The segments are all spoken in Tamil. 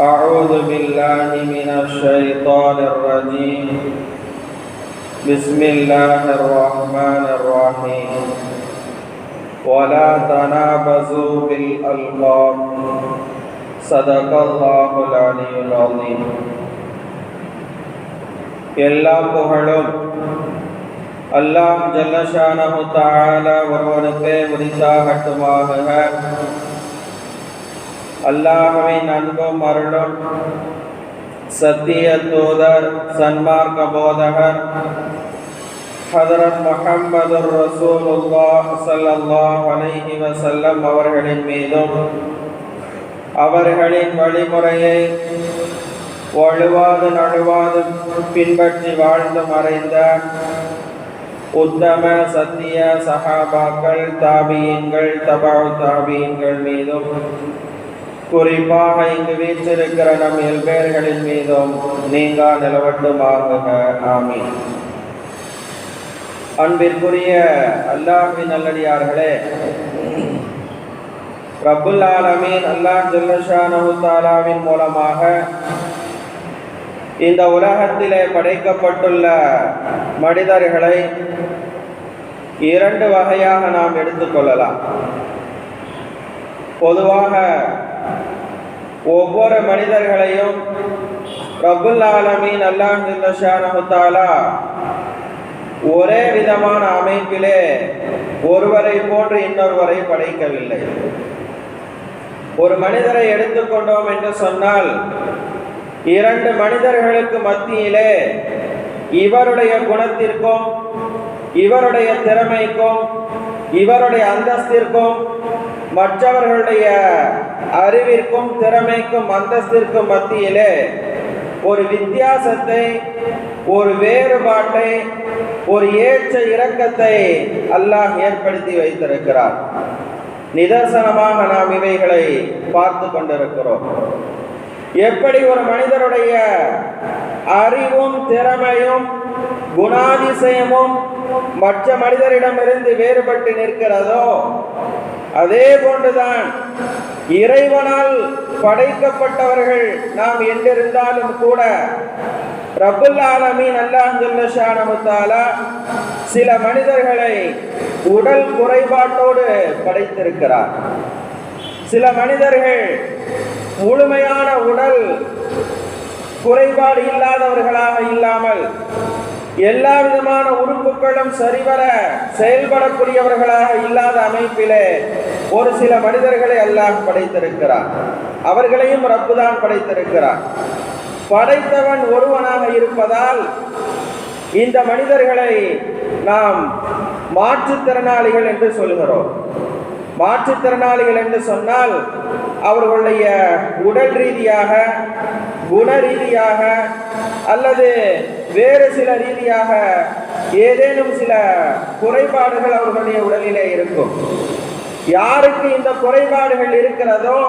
أعوذ بالله من الشيطان الرجيم بسم الله الرحمن الرحيم ولا تنابزوا بالألقاب صدق الله العلي العظيم எல்லா புகழும் அல்லாம் ஜல்லஷானஹு தஆலா ஒருவனுக்கே உரித்தாகட்டுமாக அல்லாஹ்வின் அன்பும் அருளும். சத்திய தூதர் சன்மார்க்க போதகர் ஹதரத் முஹம்மது ரசூலுல்லாஹ் ஸல்லல்லாஹு அலைஹி வசல்லம் அவர்களின் மீதும் அவர்களின் வழிமுறையை வழுவாது நழுவாது பின்பற்றி வாழ்ந்து மறைந்த உத்தம சத்திய சஹாபாக்கள் தாபியன்கள் தபாவு தாபியன்கள் மீதும் குறிப்பாக இங்கு வீற்றிருக்கிற நம் எல்பேர்களின் மீதும் நீங்கா நிலவட்டுமாக ஆமீன். அன்பிற்குரிய அல்லாஹின் நல்லடியார்களே ரபுல் ஆலமீன் அல்லாஹ் ஜுல்லஷா தாலாவின் மூலமாக இந்த உலகத்திலே படைக்கப்பட்டுள்ள மனிதர்களை இரண்டு வகையாக நாம் எடுத்துக்கொள்ளலாம் பொதுவாக ஒவ்வொரு மனிதர்களையும் ரபுல் ஆலமீன் அல்லாஹாலா ஒரே விதமான அமைப்பிலே ஒருவரை போன்று இன்னொருவரை படைக்கவில்லை. ஒரு மனிதரை எடுத்துக்கொண்டோம் என்று சொன்னால் இரண்டு மனிதர்களுக்கு மத்தியிலே இவருடைய குணத்திற்கும் இவருடைய திறமைக்கும் இவருடைய அந்தஸ்திற்கும் மற்றவர்களுடைய அறிவிற்கும் திறமைக்கும் அந்தஸ்திற்கும் மத்தியிலே ஒரு வித்தியாசத்தை ஒரு வேறுபாட்டை ஒரு ஏற்ற இறக்கத்தை அல்லாஹ் ஏற்படுத்தி வைத்திருக்கிறார். நிதர்சனமாக நாம் இவைகளை பார்த்து கொண்டிருக்கிறோம். எப்படி ஒரு மனிதருடைய அறிவும் திறமையும் குணாதிசயமும் மற்ற மனிதரிடமிருந்து வேறுபட்டு நிற்கிறதோ அதே போன்றுதான் இறைவனால் படைக்கப்பட்டவர்கள் நாம் என்றிருந்தாலும் கூட ரபுல் ஆலமீன் அல்லாஹாலா சில மனிதர்களை உடல் குறைபாட்டோடு படைத்திருக்கிறார். சில மனிதர்கள் முழுமையான உடல் குறைபாடு இல்லாதவர்களாக இல்லாமல் எல்லா விதமான உறுப்புகளும் சரிவர செயல்படக்கூடியவர்களாக இல்லாத அமைப்பிலே ஒரு சில மனிதர்களை அல்லாஹ் படைத்திருக்கிறார் அவர்களையும் ரப்புதான் படைத்திருக்கிறார் படைத்தவன் ஒருவனாக இருப்பதால் இந்த மனிதர்களை நாம் மாற்றுத்திறனாளிகள் என்று சொல்கிறோம் மாற்றுத்திறனாளிகள் என்று சொன்னால் அவர்களுடைய உடல் ரீதியாக குண ரீதியாக அல்லது வேறு சில ரீதியாக ஏதேனும் சில குறைபாடுகள் அவர்களுடைய உடலிலே இருக்கும். யாருக்கு இந்த குறைபாடுகள் இருக்கிறதோ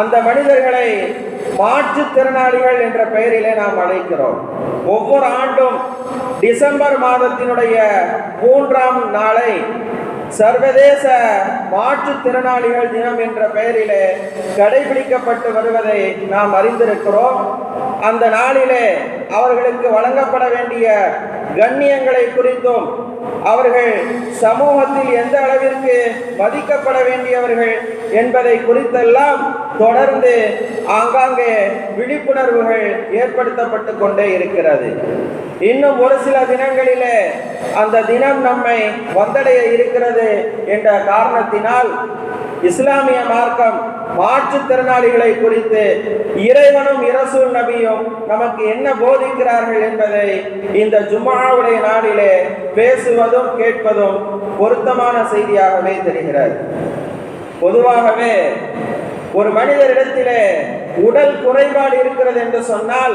அந்த மனிதர்களை மாற்றுத்திறனாளிகள் என்ற பெயரிலே நாம் அழைக்கிறோம். ஒவ்வொரு ஆண்டும் டிசம்பர் மாதத்தினுடைய மூன்றாம் நாளை சர்வதேச மாற்றுத்திறனாளிகள் தினம் என்ற பெயரிலே கடைபிடிக்கப்பட்டு வருவதை நாம் அறிந்திருக்கிறோம். அந்த நாளிலே அவர்களுக்கு வழங்கப்பட வேண்டிய கண்ணியங்களை குறித்தும் அவர்கள் சமூகத்தில் எந்த அளவிற்கு மதிக்கப்பட வேண்டியவர்கள் என்பதை குறித்தெல்லாம் தொடர்ந்து ஆங்காங்கே விழிப்புணர்வுகள் ஏற்படுத்தப்பட்டு கொண்டே இருக்கிறது. இன்னும் ஒரு சில தினங்களிலே அந்த தினம் நம்மை வந்தடைய இருக்கிறது என்ற காரணத்தினால் இஸ்லாமிய மார்க்கம் மாற்றுத்திறனாளிகளை குறித்து இறைவனும் இரசூல் நபியும் நமக்கு என்ன போதிக்கிறார்கள் என்பதை இந்த ஜும்மாவுடைய நாளிலே பேசுவதும் கேட்பதும் பொருத்தமான செய்தியாகவே தெரிகிறது. பொதுவாகவே ஒரு மனிதரிடத்திலே உடல் குறைபாடு இருக்கிறது என்று சொன்னால்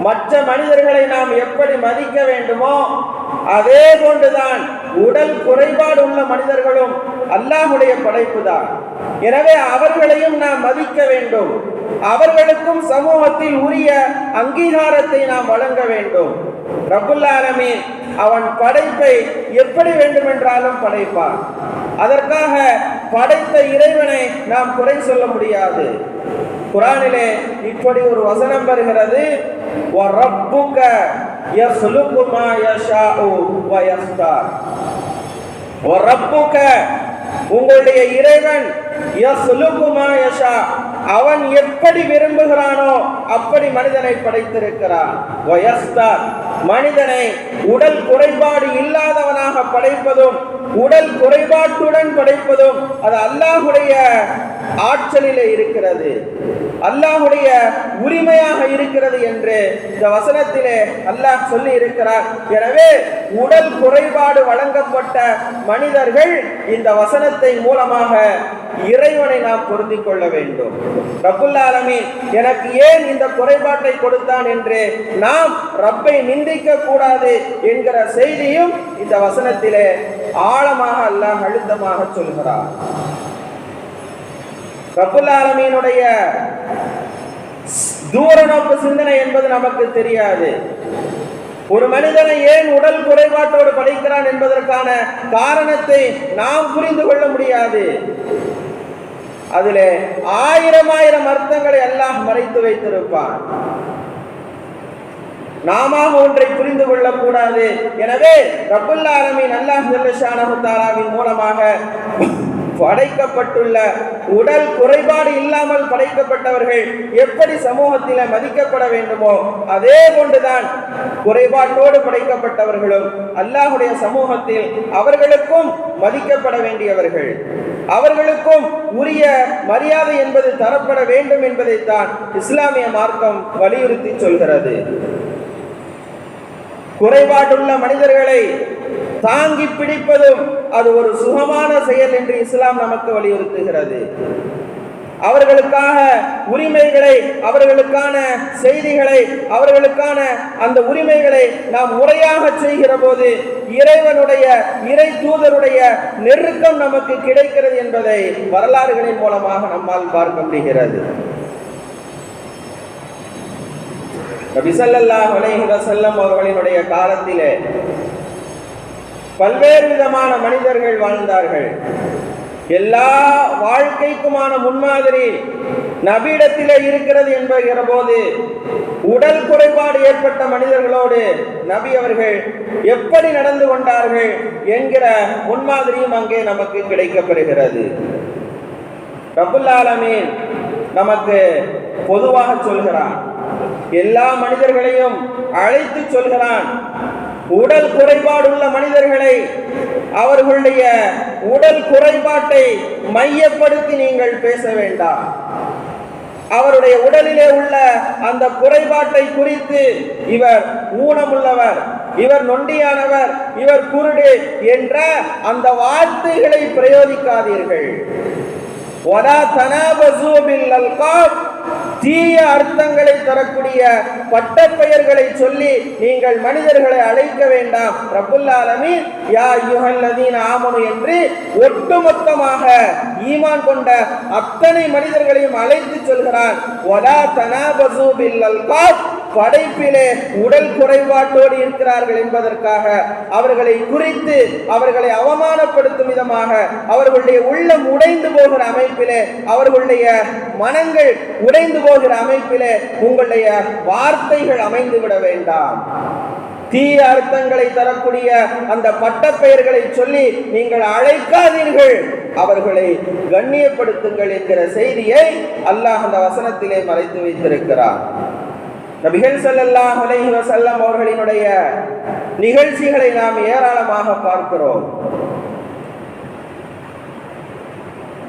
மற்ற மனிதர்களை நாம் எப்படி மதிக்க வேண்டுமோ அதே போன்றுதான் உடல் குறைபாடு உள்ள மனிதர்களும் அல்லாஹுடைய படைப்பு தான். எனவே அவர்களையும் நாம் மதிக்க வேண்டும். அவர்களுக்கும் சமூகத்தில் உரிய அங்கீகாரத்தை நாம் வழங்க வேண்டும். ரபுல்லாலமே அவன் படைப்பை எப்படி வேண்டுமென்றாலும் படைப்பான். அதற்காக படைத்த இறைவனை நாம் குறை சொல்ல முடியாது. குரானிலே இப்படி ஒரு வசனம் வருகிறது. ரப்புக உங்களுடைய இறைவன் அவன் எப்படி விரும்புகிறானோ அப்படி மனிதனை படைத்திருக்கிறான். மனிதனை உடல் குறைபாடு இல்லாதவனாக படைப்பதும் உடல் குறைபாட்டுடன் படைப்பதும் அது அல்லாஹுடைய ஆற்றலிலே இருக்கிறது. அல்லாஹுடைய உரிமையாக இருக்கிறது என்று இந்த வசனத்திலே அல்லாஹ் சொல்லி இருக்கிறார் எனவே உடல் குறைபாடு வழங்கப்பட்ட மனிதர்கள் இந்த வசனத்தை மூலமாக இறைவனை நாம் பொருந்தி கொள்ள வேண்டும். ரப்புல் எனக்கு ஏன் இந்த குறைபாட்டை கொடுத்தான் என்று நாம் ரப்பை நிந்திக்க கூடாது என்கிற செய்தியும் இந்த வசனத்திலே ஆழமாக அல்லாஹ் அழுத்தமாக சொல்கிறார். ரகுல் ஆலமீனுடைய தூர நோக்கு சிந்தனை என்பது நமக்கு தெரியாது. ஒரு மனிதனை ஏன் உடல் குறைபாட்டோடு படைக்கிறான் என்பதற்கான காரணத்தை நாம் புரிந்து கொள்ள முடியாது. அதிலே ஆயிரம் ஆயிரம் அர்த்தங்களை எல்லாம் மறைத்து வைத்திருப்பான். நாம ஒன்றை புரிந்து கொள்ளக்கூடாது. எனவே ரபுல்லா ஆலமீன் அல்லாஹ் ஜல்லஷானஹு தஆலாவின் மூலமாக படைக்கப்பட்டுள்ள உடல் குறைபாடு இல்லாமல் படைக்கப்பட்டவர்கள் எப்படி சமூகத்தில மதிக்கப்பட வேண்டுமோ அதே கொண்டுதான் குறைபாட்டோடு படைக்கப்பட்டவர்களும் அல்லாஹுடைய சமூகத்தில் அவர்களுக்கும் மதிக்கப்பட வேண்டியவர்கள். அவர்களுக்கும் உரிய மரியாதை என்பது தரப்பட வேண்டும் என்பதைத்தான் இஸ்லாமிய மார்க்கம் வலியுறுத்தி சொல்கிறது. குறைபாடுள்ள மனிதர்களை தாங்கி பிடிப்பதும் அது ஒரு சுகமான செயல் என்று இஸ்லாம் நமக்கு வலியுறுத்துகிறது. அவர்களுக்காக உரிமைகளை அவர்களுக்கான செய்திகளை அவர்களுக்கான அந்த உரிமைகளை நாம் முறையாக செய்கிற போது இறைவனுடைய இறை தூதருடைய நெருக்கம் நமக்கு கிடைக்கிறது என்பதை வரலாறுகளின் மூலமாக நம்மால் பார்க்க முடிகிறது. அவர்களினுடைய காலத்திலே பல்வேறு விதமான மனிதர்கள் வாழ்ந்தார்கள். எல்லா வாழ்க்கைக்குமான முன்மாதிரி நபியிடத்திலே இருக்கிறது என்பகிற போது உடல் குறைபாடு ஏற்பட்ட மனிதர்களோடு நபி அவர்கள் எப்படி நடந்து கொண்டார்கள் என்கிற முன்மாதிரியும் அங்கே நமக்கு கிடைக்கப்பெறுகிறது ரபுல் நமக்கு பொதுவாக சொல்கிறான். எல்லா மனிதர்களையும் அழைத்து சொல்கிறான். உடல் குறைபாடுள்ள மனிதர்களை அவர்களுடைய உடல் குறைபாட்டை மையப்படுத்தி நீங்கள் பேச வேண்டாம். அவருடைய உடலிலே உள்ள அந்த குறைபாட்டை குறித்து இவர் ஊனமுள்ளவர் இவர் நொண்டியானவர் இவர் குருடு என்ற அந்த வார்த்தைகளை பிரயோகிக்காதீர்கள். ஒலா தனாபசூபில் அல்காப். தீய அர்த்தங்களை தரக்கூடிய பட்டப்பெயர்களை சொல்லி நீங்கள் மனிதர்களை அழைக்க வேண்டாம். ரபுல்லாலமி யா யுஹல்லதீன ஆமனு என்று ஒட்டுமொத்தமாக ஈமான் கொண்ட அத்தனை மனிதர்களையும் அழைத்து சொல்கிறான். வலா தனாபசு பில் படைப்பிலே உடல் குறைபாட்டோடு இருக்கிறார்கள் என்பதற்காக அவர்களை குறித்து அவர்களை அவமானப்படுத்தும் விதமாக அவர்களுடைய உள்ளம் உடைந்து போகிற அமைப்பிலே அவர்களுடைய மனங்கள் உடைந்து போகிற அமைப்பிலே உங்களுடைய வார்த்தைகள் அமைந்து விட வேண்டாம். தீய அர்த்தங்களை தரக்கூடிய அந்த பட்டப்பெயர்களை சொல்லி நீங்கள் அழைக்காதீர்கள். அவர்களை கண்ணியப்படுத்துங்கள் என்கிற செய்தியை அல்லாஹ் அந்த வசனத்திலே மறைத்து வைத்திருக்கிறார் நபிகள் ஸல்லல்லாஹு அலைஹி வஸல்லம் அவர்களினுடைய நிகழ்ச்சிகளை நாம் ஏராளமாக பார்க்கிறோம்.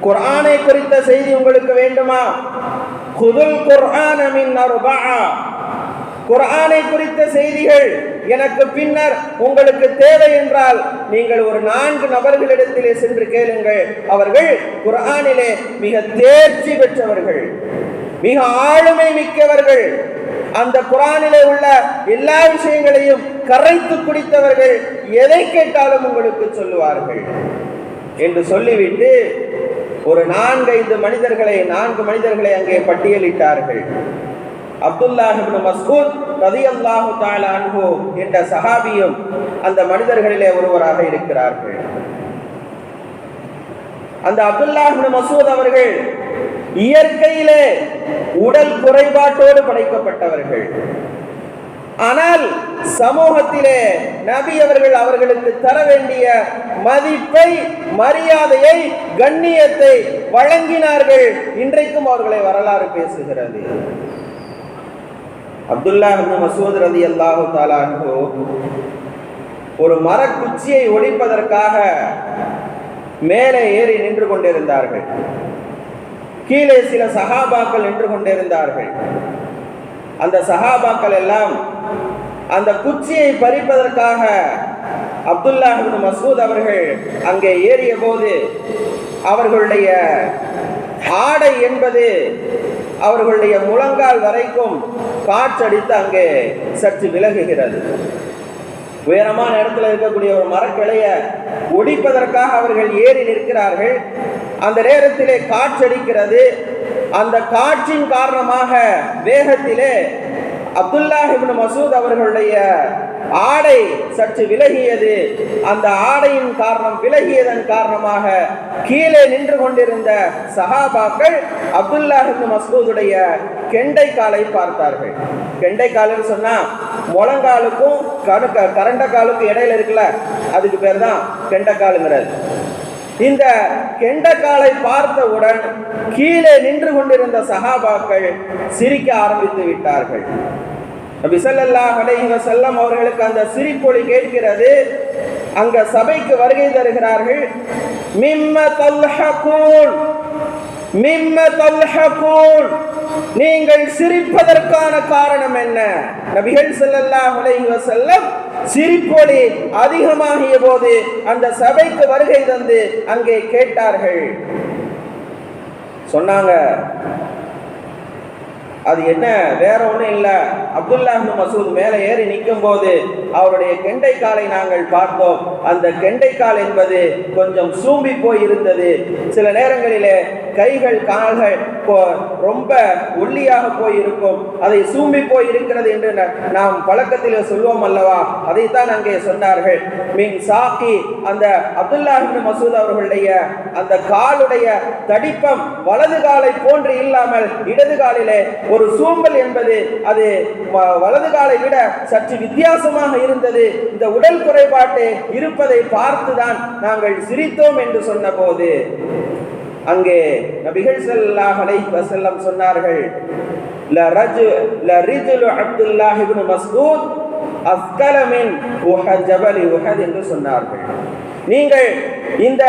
குர்ஆனை குறித்த செய்தி உங்களுக்கு வேண்டுமா? குதுல் குர்ஆன மின் அர்பஆ குர்ஆனை குறித்த செய்திகள் எனக்கு பின்னர் உங்களுக்கு தேவை என்றால் நீங்கள் ஒரு நான்கு நபர்களிடத்திலே சென்று கேளுங்கள். அவர்கள் குர்ஆனிலே மிக தேர்ச்சி பெற்றவர்கள் மிக ஆளுமை மிக்கவர்கள். அந்த குரானிலே உள்ள எல்லா விஷயங்களையும் கரைத்து குடித்தவர்கள் எதை கேட்டாலும் உங்களுக்கு சொல்லுவார்கள். என்று சொல்லிவிட்டு ஒரு நான்கைந்து மனிதர்களை நான்கு மனிதர்களை அங்கே பட்டியலிட்டார்கள். அப்துல்லா மஸ்கூத் மஸ்ஊத் ரலியல்லாஹு தஆலா என்ற சஹாபியும் அந்த மனிதர்களிலே ஒருவராக இருக்கிறார்கள். அந்த அப்துல்லாஹ் மசூத் அவர்கள் இயற்கையிலே உடல் குறைபாட்டோடு படைக்கப்பட்டவர்கள். ஆனால் சமூகத்திலே நபி அவர்கள் அவர்களுக்கு தர வேண்டிய மதிப்பை மரியாதையை கண்ணியத்தை வழங்கினார்கள். இன்றைக்கும் அவர்களை வரலாறு பேசுகிறது. அப்துல்லா மசூத் ரதி அல்லாஹு தாலான்ஹு ஒரு மரக்குச்சியை ஒழிப்பதற்காக மேலே ஏறி நின்று கொண்டிருந்தார்கள். கீழே சில சகாபாக்கள் நின்று கொண்டிருந்தார்கள். அந்த சகாபாக்கள் எல்லாம் அந்த குச்சியை பறிப்பதற்காக அப்துல்லா மசூத் அவர்கள் அங்கே ஏறிய போது அவர்களுடைய ஆடை என்பது அவர்களுடைய முழங்கால் வரைக்கும் காற்றடித்து அங்கே சற்று விலகுகிறது. உயரமான இடத்துல இருக்கக்கூடிய ஒரு மரக்கிளைய ஒடிப்பதற்காக அவர்கள் ஏறி நிற்கிறார்கள். அந்த நேரத்திலே காற்றடிக்கிறது. அந்த காற்றின் காரணமாக வேகத்திலே அப்துல்லா மசூத் அவர்களுடைய ஆடை சற்று விலகியது. அந்த ஆடையின் காரணம் விலகியதன் காரணமாக கீழே நின்று கொண்டிருந்த சஹாபாக்கள் அப்துல்லாஹிபின் மசூதுடைய கெண்டை காலை பார்த்தார்கள். கெண்டை காலன்னு சொன்னா முழங்காலுக்கும் கரு கரண்ட காலுக்கும் இடையில இருக்குல்ல அதுக்கு பேர் தான் கெண்டைக்காலுங்கிறது இந்த கெண்டக்காலை பார்த்தவுடன் கீழே நின்று கொண்டிருந்த சகாபாக்கள் சிரிக்க ஆரம்பித்து விட்டார்கள். நபி ஸல்லல்லாஹு அலைஹி வஸல்லம் அவர்களுக்கு அந்த சிரிப்பொழி கேட்கிறது. அங்க சபைக்கு வருகை தருகிறார்கள். மிம்ம மிம்ம தல்ஹகூன். நீங்கள் சிரிப்பதற்கான காரணம் என்ன? நபிகள் ஸல்லல்லாஹு அலைஹி வஸல்லம் சிரிப்பொலி அதிகமாகிய போது அந்த சபைக்கு வருகை தந்து அங்கே கேட்டார்கள். சொன்னாங்க அது என்ன? வேற ஒன்றும் இல்லை. அப்துல்லாஹு மசூத் மேலே ஏறி நிற்கும் போது அவருடைய கெண்டைக்காலை நாங்கள் பார்த்தோம். அந்த கெண்டைக்கால் என்பது கொஞ்சம் சூம்பி போய் இருந்தது சில நேரங்களிலே கைகள் கால்கள் ரொம்ப ஒல்லியாக போய் இருக்கும் அதை சூம்பி போய் இருக்கிறது என்று நாம் பழக்கத்தில் சொல்வோம் அல்லவா? அதைத்தான் அங்கே சொன்னார்கள். மின் சாக்கி அந்த அப்துல்லா மசூத் அவர்களுடைய அந்த காலுடைய தடிப்பம் வலது காலை போன்று இல்லாமல் இடது காலிலே ஒரு சூம்பல் என்பது அது வ- வலது காலை விட சற்று வித்தியாசமாக இருந்தது. இந்த உடல் குறைபாட்டு இருப்பதை பார்த்துதான் நாங்கள் சிரித்தோம் என்று சொன்னபோது. அங்கே நபிகள் ஸல்லல்லாஹு அலைஹி சொன்னார்கள் ல ரஜு ல ரிஜுலு ஜபலி உஹத் என்று சொன்னார்கள். நீங்கள் இந்த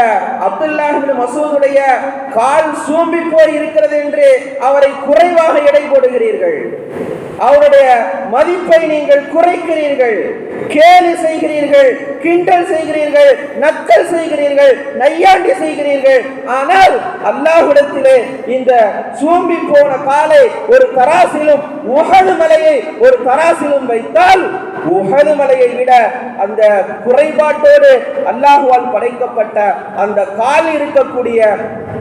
அப்துல்லாஹிபின் மசூதுடைய கால் சூம்பி போய் இருக்கிறது என்று அவரை குறைவாக எடை போடுகிறீர்கள். அவருடைய மதிப்பை நீங்கள் குறைக்கிறீர்கள். கேலி செய்கிறீர்கள் கிண்டல் செய்கிறீர்கள் நக்கல் செய்கிறீர்கள் நையாண்டி செய்கிறீர்கள். ஆனால் அல்லாஹ்விடத்திலே இந்த சூம்பி போன காலை ஒரு தராசிலும் உகது மலையை ஒரு தராசிலும் வைத்தால் உகது மலையை விட அந்த குறைபாட்டோடு அல்லாஹுவால் படைக்கப்பட்ட அந்த கால் இருக்கக்கூடிய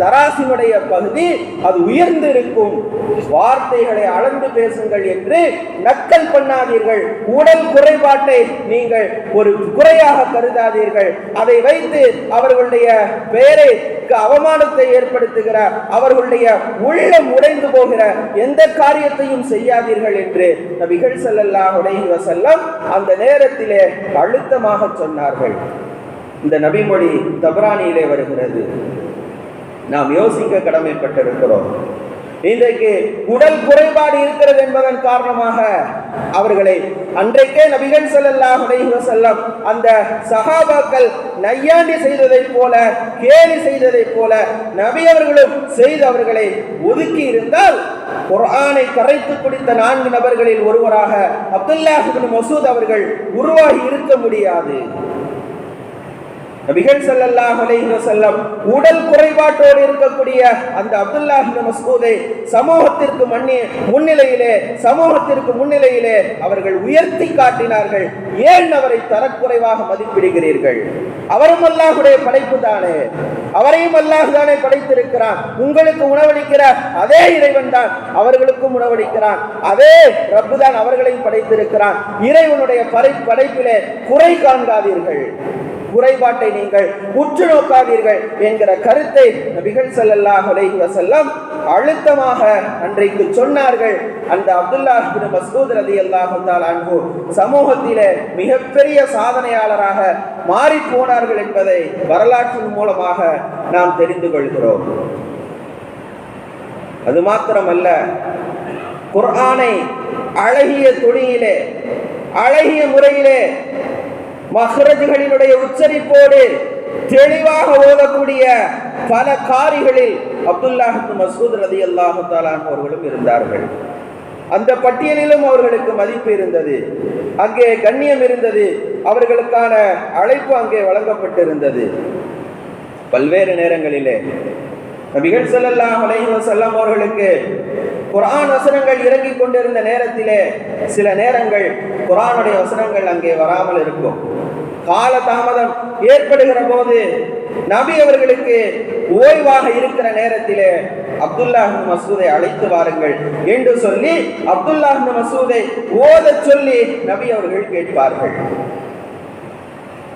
தராசினுடைய பகுதி அது உயர்ந்து இருக்கும் வார்த்தைகளை அளந்து பேசுங்கள் என்று நக்கல் பண்ணாதீர்கள். உடல் குறைபாட்டை நீங்கள் ஒரு குறையாக கருதாதீர்கள். அதை வைத்து அவர்களுடைய பெயரை அவமானத்தை ஏற்படுத்துகிற அவர்களுடைய உள்ளம் உடைந்து போகிற எந்த காரியத்தையும் செய்யாதீர்கள் என்று நபிகள் செல்லல்லா உடைய செல்லம் அந்த நேரத்திலே அழுத்தமாக சொன்னார்கள். இந்த நபிமொழி தபரானியிலே வருகிறது. நாம் யோசிக்க கடமைப்பட்டிருக்கிறோம். இன்றைக்கு உடல் குறைபாடு இருக்கிறது என்பதன் காரணமாக அவர்களை அன்றைக்கே நபிகள் செல்லல்லாஹ் செல்லம் அந்த சஹாபாக்கள் நையாண்டி செய்ததைப் போல கேலி செய்ததைப் போல நபி அவர்களும் செய்து அவர்களை ஒதுக்கி இருந்தால் குரானை கரைத்து குடித்த நான்கு நபர்களில் ஒருவராக அப்துல்லாஹிபின் மசூத் அவர்கள் உருவாகி இருக்க முடியாது. நபிகள் ஸல்லல்லாஹு அலைஹி வஸல்லம் உடல் குறைபாட்டோடு இருக்கக்கூடிய அந்த அப்துல்லாஹ் இப்னு மஸ்ஊதை சமூகத்திற்கு மன்னி முன்னிலையிலே சமூகத்திற்கு முன்னிலையிலே அவர்கள் உயர்த்தி காட்டினார்கள். ஏன் அவரை தரக்குறைவாக மதிப்பிடுகிறீர்கள்? அவரும் அல்லாஹுடைய படைப்பு தானே. அவரையும் அல்லாஹ் தானே படைத்திருக்கிறான். உங்களுக்கு உணவளிக்கிற அதே இறைவன் தான் அவர்களுக்கும் உணவளிக்கிறான். அதே ரப்பு தான் அவர்களையும் படைத்திருக்கிறான். இறைவனுடைய படை படைப்பிலே குறை காண்காதீர்கள். குறைபாட்டை நீங்கள் உற்று நோக்காதீர்கள் என்கிற கருத்தை நபிகள் ஸல்லல்லாஹு அலைஹி வசல்லம் அழுத்தமாக அன்றைக்கு சொன்னார்கள். அந்த அப்துல்லாஹ் பின் மஸ்ஊத் ரதி தஆலா அன்பு சமூகத்திலே மிகப்பெரிய சாதனையாளராக மாறி போனார்கள் என்பதை வரலாற்றின் மூலமாக நாம் தெரிந்து கொள்கிறோம். அது மாத்திரமல்ல குர்ஆனை அழகிய துணியிலே அழகிய முறையிலே மஹ்ரஜுகளினுடைய உச்சரிப்போடு தெளிவாக ஓதக்கூடிய பல காரிகளில் அப்துல்லாஹ் மசூத் ரதி ரலியல்லாஹு அவர்களும் இருந்தார்கள். அந்த பட்டியலிலும் அவர்களுக்கு மதிப்பு இருந்தது. அங்கே கண்ணியம் இருந்தது. அவர்களுக்கான அழைப்பு அங்கே வழங்கப்பட்டிருந்தது. பல்வேறு நேரங்களிலே நபிகள் ஸல்லல்லாஹு அலைஹி செல்லம் அவர்களுக்கு குரான் வசனங்கள் இறங்கிக் கொண்டிருந்த நேரத்திலே சில நேரங்கள் குரானுடைய வசனங்கள் அங்கே வராமல் இருக்கும். கால தாமதம் ஏற்படுகிற போது நபி அவர்களுக்கு ஓய்வாக இருக்கிற நேரத்திலே அப்துல்லாஹ் மசூதை அழைத்து வாருங்கள் என்று சொல்லி அப்துல்லாஹ் மசூதை ஓதச் சொல்லி நபி அவர்கள் கேட்பார்கள்.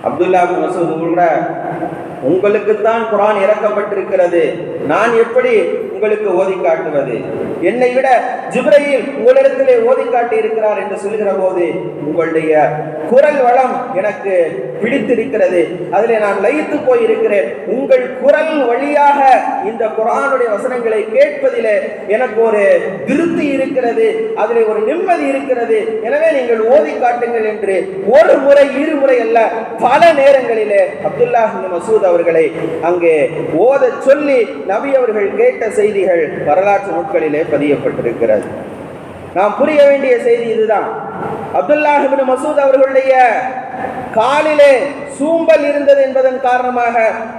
அப்துல்லாஹ் இப்னு மசூத் கூட உங்களுக்குத்தான் குரான் இறக்கப்பட்டிருக்கிறது. நான் எப்படி உங்களுக்கு ஓதி காட்டுவது? என்னை விட ஜிப்ரையில் உங்களிடத்திலே ஓதி காட்டி இருக்கிறார் என்று சொல்கிற போது உங்களுடைய குரல் வளம் எனக்கு பிடித்திருக்கிறது. அதிலே நான் லயித்து போயிருக்கிறேன். உங்கள் குரல் வழியாக இந்த குரானுடைய வசனங்களை கேட்பதிலே எனக்கு ஒரு திருப்தி இருக்கிறது. அதிலே ஒரு நிம்மதி இருக்கிறது. எனவே நீங்கள் ஓதி காட்டுங்கள் என்று ஒரு முறை இருமுறை அல்ல பல நேரங்களிலே அப்துல்லாஹ் மசூத் அவர்களை அங்கே ஓத சொல்லி நபி அவர்கள் கேட்ட செய்திகள் வரலாற்று நூட்களிலே பதியப்பட்டிருக்கிறது. நாம் புரிய வேண்டிய செய்தி இதுதான். அப்துல்லாஹிபின் மசூத் அவர்களுடைய காலிலே சூம்பல் இருந்தது என்பதன் காரணமாக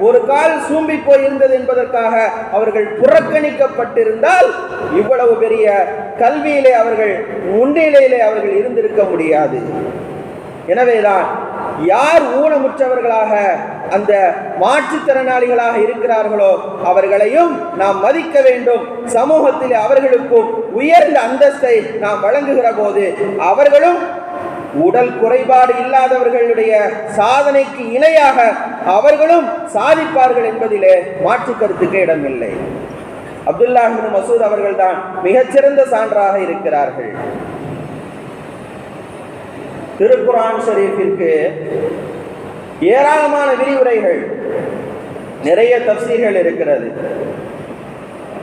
ஒரு கால் சூம்பி போயிருந்தது என்பதற்காக அவர்கள் புறக்கணிக்கப்பட்டிருந்தால் இவ்வளவு பெரிய கல்வியிலே அவர்கள் முன்னிலையிலே அவர்கள் இருந்திருக்க முடியாது. எனவேதான் யார் ஊனமுற்றவர்களாக அந்த மாற்றுத்திறனாளிகளாக இருக்கிறார்களோ அவர்களையும் நாம் மதிக்க வேண்டும். சமூகத்தில் அவர்களுக்கும் உயர்ந்த அந்தஸ்தை நாம் வழங்குகிற போது அவர்களும் உடல் குறைபாடு இல்லாதவர்களுடைய சாதனைக்கு இணையாக அவர்களும் சாதிப்பார்கள் என்பதிலே மாற்று கருத்துக்கு இடமில்லை. அப்துல்லாஹின் மசூத் அவர்கள்தான் மிகச்சிறந்த சான்றாக இருக்கிறார்கள். திருக்குரான் ஷரீஃபிற்கு ஏராளமான விரிவுரைகள் நிறைய தப்சீர்கள் இருக்கிறது.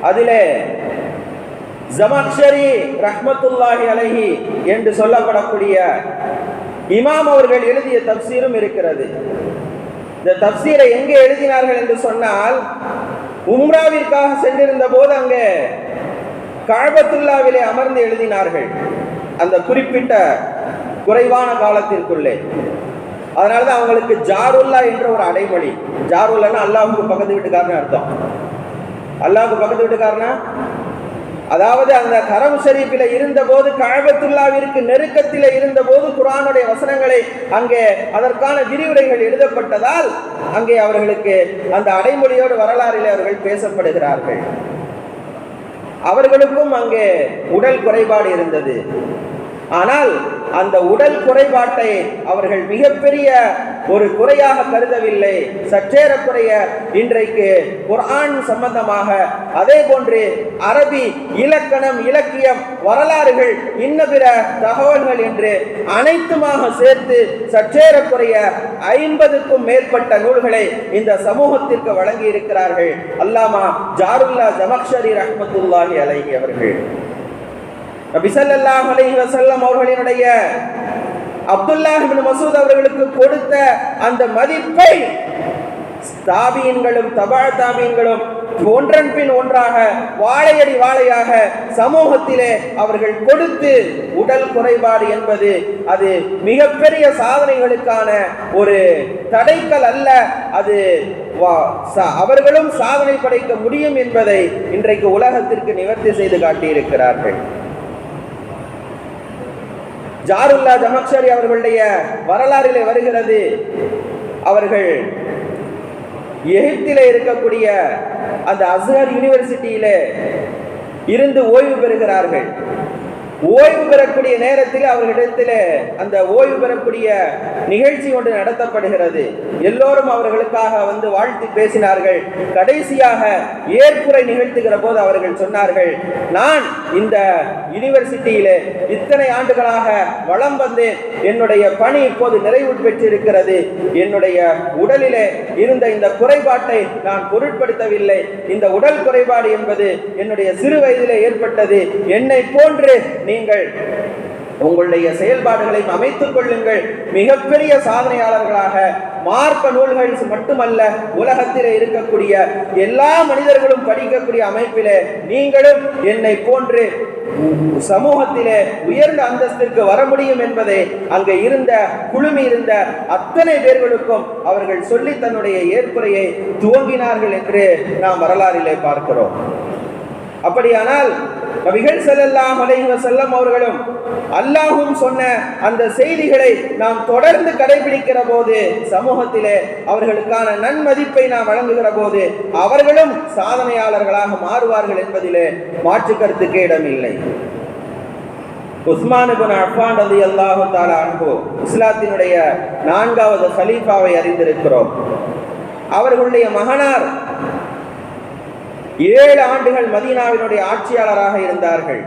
அதிலே ஜமக்ஷரி ரஹ்மத்துல்லாஹி அலஹி என்று சொல்லப்படக்கூடிய இமாம் அவர்கள் எழுதிய தப்சீரும் இருக்கிறது. இந்த தப்சீரை எங்கே எழுதினார்கள் என்று சொன்னால் உம்ராவிற்காக சென்றிருந்த போது அங்கே காபத்துல்லாவிலே அமர்ந்து எழுதினார்கள். அந்த குறிப்பிட்ட குறைவான காலத்திற்குள்ளே. அதனால தான் அவங்களுக்கு ஜாருல்லா என்ற ஒரு அடைமொழி. ஜாருல்லான்னா அல்லாஹுக்கு பக்கத்து வீட்டுக்காரன்னு அர்த்தம். அல்லாஹுக்கு பக்கத்து வீட்டுக்காரனா அதாவது அந்த கரம் ஷரீஃபில் இருந்தபோது கழகத்துல்லாவிற்கு நெருக்கத்தில் இருந்தபோது குரானுடைய வசனங்களை அங்கே அதற்கான விரிவுரைகள் எழுதப்பட்டதால் அங்கே அவர்களுக்கு அந்த அடைமொழியோடு வரலாறில் அவர்கள் பேசப்படுகிறார்கள். அவர்களுக்கும் அங்கே உடல் குறைபாடு இருந்தது. ஆனால் அந்த உடல் குறைபாட்டை அவர்கள் மிகப்பெரிய ஒரு குறையாக கருதவில்லை. சற்றேறக்குறைய இன்றைக்கு குர்ஆன் சம்பந்தமாக அதே போன்று அரபி இலக்கணம் இலக்கியம் வரலாறுகள் இன்ன பிற தகவல்கள் என்று அனைத்துமாக சேர்த்து சற்றேறக்குறைய ஐம்பதுக்கும் மேற்பட்ட நூல்களை இந்த சமூகத்திற்கு வழங்கி இருக்கிறார்கள் அல்லாமா ஜாருல்லா ஜமக்ஷரி ரஹ்மத்துல்லாஹி அலைஹி அவர்கள். நபி ஸல்லல்லாஹு அலைஹி அவர்களினுடைய அப்துல்லாஹ் மசூத் அவர்களுக்கு கொடுத்த அந்த மதிப்பை தாபியன்களும் தபா தாபியன்களும் ஒன்றன் பின் ஒன்றாக வாழையடி வாழையாக சமூகத்திலே அவர்கள் கொடுத்து உடல் குறைபாடு என்பது அது மிகப்பெரிய சாதனைகளுக்கான ஒரு தடைக்கல் அல்ல. அது வா- சா- அவர்களும் சாதனை படைக்க முடியும் என்பதை இன்றைக்கு உலகத்திற்கு நிவர்த்தி செய்து காட்டியிருக்கிறார்கள். ஜாருல்லா ஜமக்ஷரி அவர்களுடைய வரலாறிலே வருகிறது. அவர்கள் எகிப்திலே இருக்கக்கூடிய அந்த அஸ்ஹர் யூனிவர்சிட்டியிலே இருந்து ஓய்வு பெறுகிறார்கள். ஓய்வு பெறக்கூடிய நேரத்தில் அவர்களிடத்தில் அந்த ஓய்வு பெறக்கூடிய நிகழ்ச்சி ஒன்று நடத்தப்படுகிறது. எல்லோரும் அவர்களுக்காக வந்து வாழ்த்து பேசினார்கள். கடைசியாக ஏற்புரை நிகழ்த்துகிற போது அவர்கள் சொன்னார்கள் நான் இந்த யூனிவர்சிட்டியிலே இத்தனை ஆண்டுகளாக வளம் வந்தேன். என்னுடைய பணி இப்போது நிறைவு பெற்றிருக்கிறது. என்னுடைய உடலிலே இருந்த இந்த குறைபாட்டை நான் பொருட்படுத்தவில்லை. இந்த உடல் குறைபாடு என்பது என்னுடைய சிறு வயதிலே ஏற்பட்டது. என்னை போன்று நீங்கள் உங்களுடைய செயல்பாடுகளை அமைத்துக் கொள்ளுங்கள். மிகப்பெரிய சாதனையாளர்களாக மார்க்க நூல்கள் மட்டுமல்ல உலகத்திலே இருக்கக்கூடிய எல்லா மனிதர்களும் படிக்கக்கூடிய அமைப்பிலே நீங்களும் என்னை போன்று சமூகத்திலே உயர்ந்த அந்தஸ்திற்கு வர முடியும் என்பதை அங்கே இருந்த குழுமி இருந்த அத்தனை பேர்களுக்கும் அவர்கள் சொல்லி தன்னுடைய ஏற்புரையை துவங்கினார்கள் என்று நாம் வரலாறிலே பார்க்கிறோம். அப்படியானால் நபிகள் செல்லல்லாம் அலைஹி செல்லம் அவர்களும் அல்லாஹும் சொன்ன அந்த செய்திகளை நாம் தொடர்ந்து கடைபிடிக்கிற போது சமூகத்திலே அவர்களுக்கான நன்மதிப்பை நாம் வழங்குகிற போது அவர்களும் சாதனையாளர்களாக மாறுவார்கள் என்பதிலே மாற்று கருத்துக்கு இடமில்லை உஸ்மானுபன் அஃபான் அஃபான் ரலியல்லாஹு தாலா அன்பு இஸ்லாத்தினுடைய நான்காவது ஹலீஃபாவை அறிந்திருக்கிறோம். அவர்களுடைய மகனார் ஏழு ஆண்டுகள் மதீனாவினுடைய ஆட்சியாளராக இருந்தார்கள்.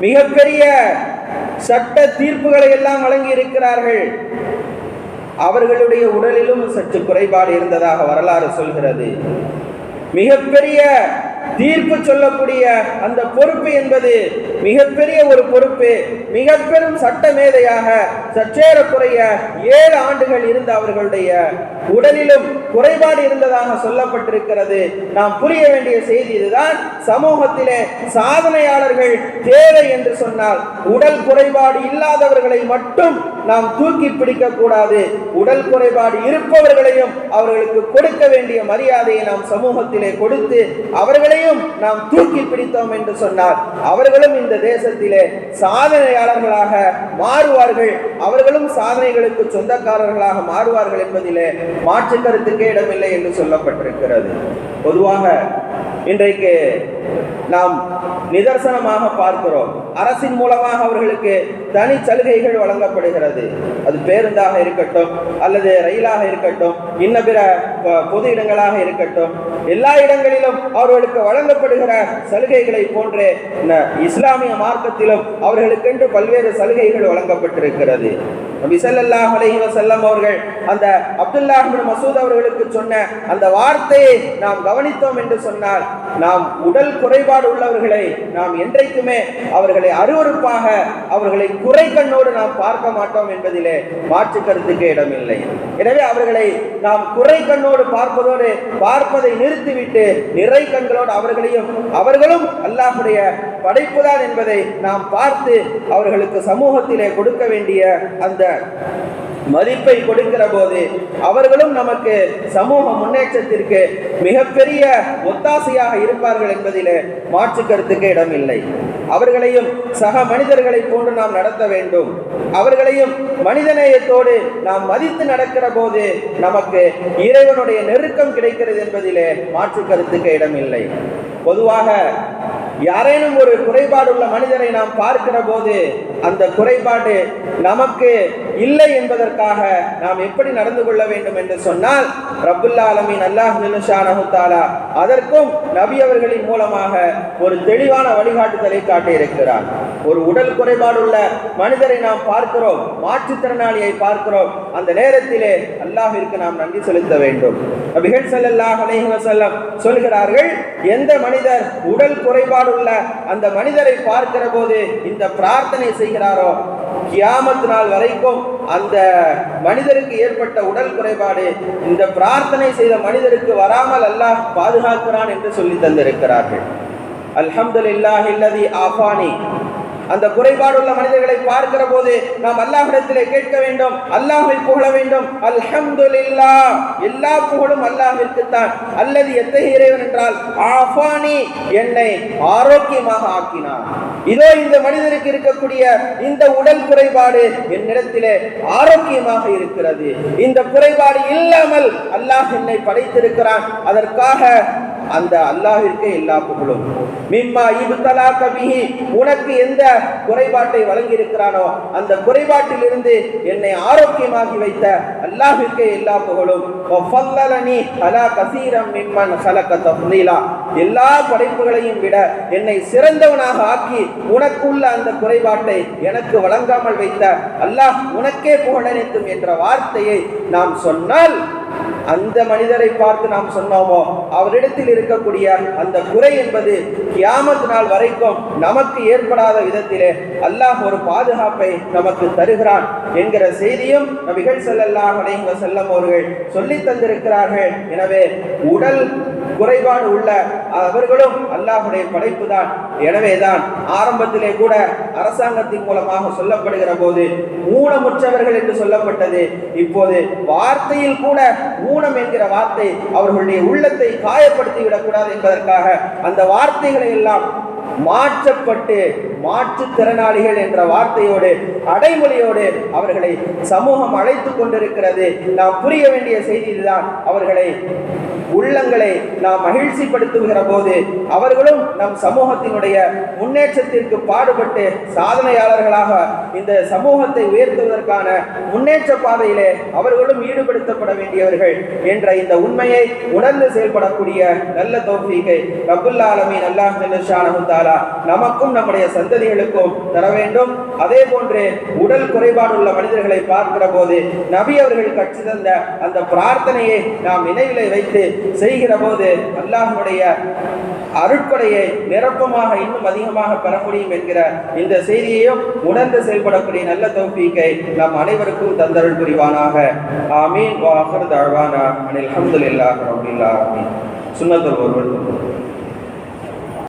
மிகப்பெரிய சட்ட தீர்ப்புகளை எல்லாம் வழங்கி இருக்கிறார்கள். அவர்களுடைய உடலிலும் சற்று குறைபாடு இருந்ததாக வரலாறு சொல்கிறது. மிகப்பெரிய தீர்ப்பு சொல்லக்கூடிய அந்த பொறுப்பு என்பது மிகப்பெரிய ஒரு பொறுப்பு. மிக பெரும் சட்ட மேதையாக சற்றேறக்குறைய ஏழு ஆண்டுகள் இருந்த அவர்களுடைய உடலிலும் குறைபாடு இருந்ததாக சொல்லப்பட்டிருக்கிறது. நாம் புரிய வேண்டிய செய்தி இதுதான். சமூகத்திலே சாதனையாளர்கள் தேவை என்று சொன்னால் உடல் குறைபாடு இல்லாதவர்களை மட்டும் நாம் தூக்கி பிடிக்க கூடாது. உடல் குறைபாடு இருப்பவர்களையும் அவர்களுக்கு கொடுக்க வேண்டிய மரியாதையை நாம் சமூகத்திலே கொடுத்து அனைவரையும் நாம் தூக்கி பிடித்தோம் என்று சொன்னார். அவர்களும் இந்த தேசத்திலே சாதனையாளர்களாக மாறுவார்கள். அவர்களும் சாதனைகளுக்கு சொந்தக்காரர்களாக மாறுவார்கள் என்பதிலே மாற்று கருத்துக்கே இடமில்லை என்று சொல்லப்பட்டிருக்கிறது. பொதுவாக இன்றைக்கு நாம் நிதர்சனமாக பார்க்கிறோம். அரசின் மூலமாக அவர்களுக்கு தனி சலுகைகள் வழங்கப்படுகிறது. அது பேருந்தாக இருக்கட்டும் அல்லது ரயிலாக இருக்கட்டும் இன்ன பிற பொது இடங்களாக இருக்கட்டும் எல்லா இடங்களிலும் அவர்களுக்கு வழங்கப்படுகிற சலுகைகளை போன்றே இஸ்லாமிய மார்க்கத்திலும் அவர்களுக்கென்று பல்வேறு சலுகைகள் வழங்கப்பட்டிருக்கிறது. நபி ஸல்லல்லாஹு அலைஹி அவர்கள் அந்த அப்துல்லா மசூத் அவர்களுக்கு சொன்ன அந்த வார்த்தையை நாம் கவனித்தோம் என்று சொன்னால் நாம் உடல் குறைபாடு உள்ளவர்களை நாம் என்றைக்குமே அவர்கள் அருவருப்பாக அவர்களை குறை கண்ணோடு நாம் பார்க்க மாட்டோம் என்பதிலே மாற்று கருத்துக்கு இடமில்லை. எனவே அவர்களை நாம் குறை கண்ணோடு பார்ப்பதோடு பார்ப்பதை நிறுத்திவிட்டு நிறை கண்களோடு அவர்களையும் அவர்களும் அல்லாஹ்வுடைய படைப்புதான் என்பதை நாம் பார்த்து அவர்களுக்கு சமூகத்திலே கொடுக்க வேண்டிய அந்த மதிப்பை கொடுக்கிற போது அவர்களும் நமக்கு சமூக முன்னேற்றத்திற்கு மிகப்பெரிய ஒத்தாசையாக இருப்பார்கள் என்பதிலே மாற்று கருத்துக்கு இடமில்லை. அவர்களையும் சக மனிதர்களை போன்று நாம் நடத்த வேண்டும். அவர்களையும் மனிதநேயத்தோடு நாம் மதித்து நடக்கிற போது நமக்கு இறைவனுடைய நெருக்கம் கிடைக்கிறது என்பதிலே மாற்று கருத்துக்கு இடமில்லை. பொதுவாக யாரேனும் ஒரு குறைபாடுள்ள மனிதரை நாம் பார்க்கிற போது அந்த குறைபாடு நமக்கு இல்லை என்பதற்காக நாம் எப்படி நடந்து கொள்ள வேண்டும் என்று சொன்னால் ரபுல்லா அலமீன் அல்லாஹ் நிலுஷானஹு அதற்கும் நபி அவர்களின் மூலமாக ஒரு தெளிவான வழிகாட்டுதலை காட்டியிருக்கிறார். ஒரு உடல் குறைபாடுள்ள மனிதரை நாம் பார்க்கிறோம் மாற்றுத்திறனாளியை பார்க்கிறோம் அந்த நேரத்திலே அல்லாஹிற்கு நாம் நன்றி செலுத்த வேண்டும். நபிகள் செல்லல்லாஹ் அலைஹசல்லம் சொல்கிறார்கள் எந்த மனிதர் உடல் குறைபாடுள்ள அந்த மனிதரை பார்க்கிற போது இந்த பிரார்த்தனை செய்கிறாரோ கியாமத்து நாள் வரைக்கும் அந்த மனிதருக்கு ஏற்பட்ட உடல் குறைபாடு இந்த பிரார்த்தனை செய்த மனிதருக்கு வராமல் அல்லாஹ் பாதுகாக்கிறான் என்று சொல்லி தந்திருக்கிறார்கள். அல்ஹம்துலில்லாஹி இல்லதி ஆஃபானி அந்த குறைபாடுள்ள மனிதர்களை பார்க்கிற போது நாம் அல்லாஹிடத்திலே கேட்க வேண்டும் அல்லாஹை புகழ வேண்டும். அல்ஹம்துலில்லா எல்லா புகழும் அல்லாஹ்விற்குத்தான். அல்லது எத்தகைய இறைவன் என்றால் ஆஃபானி என்னை ஆரோக்கியமாக ஆக்கினான் இதோ இந்த மனிதருக்கு இருக்கக்கூடிய இந்த உடல் குறைபாடு என்னிடத்திலே ஆரோக்கியமாக இருக்கிறது. இந்த குறைபாடு இல்லாமல் அல்லாஹ் என்னை படைத்திருக்கிறான். அதற்காக அந்த அல்லாஹிற்கு எல்லா புகழும். மிம்மா இபுத்தலா கபிஹி உனக்கு எந்த குறைபாட்டை வழங்கி இருக்கிறானோ அந்த குறைபாட்டிலிருந்து என்னை ஆரோக்கியமாகி வைத்த அல்லாஹிற்கு எல்லா புகழும். அலா கசீரம் மிம்மன் ஹலக தஃலீலா எல்லா படைப்புகளையும் விட என்னை சிறந்தவனாக ஆக்கி உனக்குள்ள அந்த குறைபாட்டை எனக்கு வழங்காமல் வைத்த அல்லாஹ் உனக்கே புகழனைத்தும் என்ற வார்த்தையை நாம் சொன்னால் அந்த மனிதரை பார்த்து நாம் சொன்னோமோ அவரிடத்தில் இருக்கக்கூடிய அந்த குறை என்பது கியாமத் நாள் வரைக்கும் நமக்கு ஏற்படாத விதத்திலே அல்லாஹ் ஒரு பாதுகாப்பை நமக்கு தருகிறான் என்கிற செய்தியும் நபிகள் ஸல்லல்லாஹு அடைங்க செல்லம் அவர்கள் சொல்லி தந்திருக்கிறார்கள். எனவே உடல் குறைபாடு உள்ள அவர்களும் அல்லாஹுடைய படைப்பு தான் எனவேதான் ஆரம்பத்திலே கூட அரசாங்கத்தின் மூலமாக சொல்லப்படுகிற போது ஊனமுற்றவர்கள் என்று சொல்லப்பட்டது. இப்போது வார்த்தையில் கூட ஊனம் என்கிற வார்த்தை அவர்களுடைய உள்ளத்தை காயப்படுத்தி விடக்கூடாது என்பதற்காக அந்த வார்த்தைகளை எல்லாம் மாற்றப்பட்டு மாற்றுத்திறனாளிகள் என்ற வார்த்தையோடு அடைமொழியோடு அவர்களை சமூகம் அழைத்து கொண்டிருக்கிறது. நாம் புரிய வேண்டிய செய்தி இதுதான் அவர்களை உள்ளங்களை நாம் மகிழ்ச்சிப்படுத்துகிற போது அவர்களும் நம் சமூகத்தினுடைய முன்னேற்றத்திற்கு பாடுபட்டு சாதனையாளர்களாக இந்த சமூகத்தை உயர்த்துவதற்கான முன்னேற்ற பாதையிலே அவர்களும் ஈடுபடுத்தப்பட வேண்டியவர்கள் என்ற இந்த உண்மையை உணர்ந்து செயல்படக்கூடிய நல்ல தௌஃபீகை ரபுல் ஆலமீன் அல்லாஹ் தாலா நமக்கும் நம்முடைய சந்ததிகளுக்கும் தர வேண்டும். அதே போன்று உடல் குறைபாடுள்ள மனிதர்களை பார்க்கிற போது நபி அவர்கள் கற்று தந்த அந்த பிரார்த்தனையை நாம் நினைவிலை வைத்து செய்கிற போது அல்லாஹனுடைய அருட்கொடையை நிரப்பமாக இன்னும் அதிகமாக பெற முடியும் என்கிற இந்த செய்தியையும் உணர்ந்து செயல்படக்கூடிய நல்ல தௌஃபீக்கை நம் அனைவருக்கும் தந்தருள் புரிவானாக. ஆமீன். வாஹர் தழ்வானா அனில் அஹமதுல்லாஹ் ரபில் ஆமீன் சுன்னத்துல் ஒருவர்